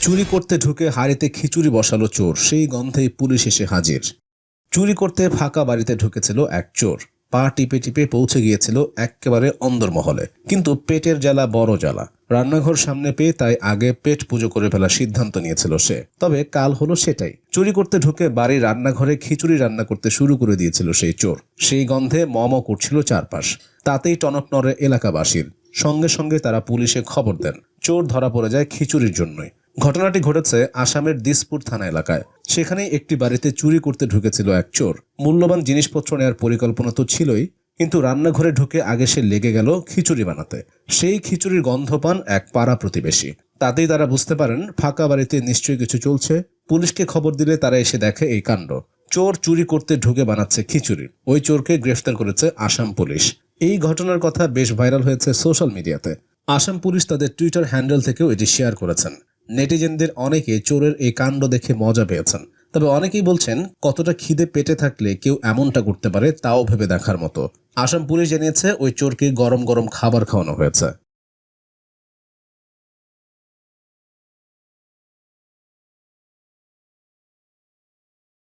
চুরি করতে ঢুকে হাড়িতে খিচুড়ি বসালো চোর, সেই গন্ধেই পুলিশ এসে হাজির। চুরি করতে ফাঁকা বাড়িতে ঢুকেছিল এক চোর। পা টিপে টিপে পৌঁছে গিয়েছিল একেবারে অন্দরমহলে। কিন্তু পেটের জ্বালা বড় জ্বালা। রান্নাঘর সামনে পেয়ে তাই আগে পেট পুজো করে ফেলার সিদ্ধান্ত নিয়েছিল সে। তবে কাল হলো সেটাই। চুরি করতে ঢুকে বাড়ির রান্নাঘরে খিচুড়ি রান্না করতে শুরু করে দিয়েছিল সেই চোর। সেই গন্ধে মম করছিল চারপাশ। তাতেই টনক নড়ে এলাকাবাসীর। সঙ্গে সঙ্গে তারা পুলিশে খবর দেন। চোর ধরা পড়ে যায় খিচুড়ির জন্যই। ঘটনাটি ঘটেছে আসামের দিসপুর থানা এলাকায়। সেখানে একটি বাড়িতে চুরি করতে ঢুকেছিল এক চোর। মূল্যবান জিনিসপত্র নেওয়ার পরিকল্পনা তো ছিলই, কিন্তু রান্নাঘরে ঢুকে আগে সে লেগে গেল খিচুড়ি বানাতে। সেই খিচুড়ির গন্ধ পান এক পাড়া প্রতিবেশী। তাতেই তারা বুঝতে পারেন, ফাঁকা বাড়িতে নিশ্চয়ই কিছু চলছে। পুলিশকে খবর দিলে তারা এসে দেখে এই কাণ্ড। চোর চুরি করতে ঢুকে বানাচ্ছে খিচুড়ি। ওই চোরকে গ্রেফতার করেছে আসাম পুলিশ। এই ঘটনার কথা বেশ ভাইরাল হয়েছে সোশ্যাল মিডিয়াতে। আসাম পুলিশ তাদের টুইটার হ্যান্ডেল থেকেও এটি শেয়ার করেছেন। নেটিজেনদের অনেকে চোরের এই কাণ্ড দেখে মজা পেয়েছেন। তবে অনেকেই বলছেন, কতটা খিদে পেটে থাকলে কেউ এমনটা করতে পারে তাও ভেবে দেখার মতো। আসাম পুলিশ জানিয়েছে, ওই চোরকে গরম গরম খাবার খাওয়ানো হয়েছে।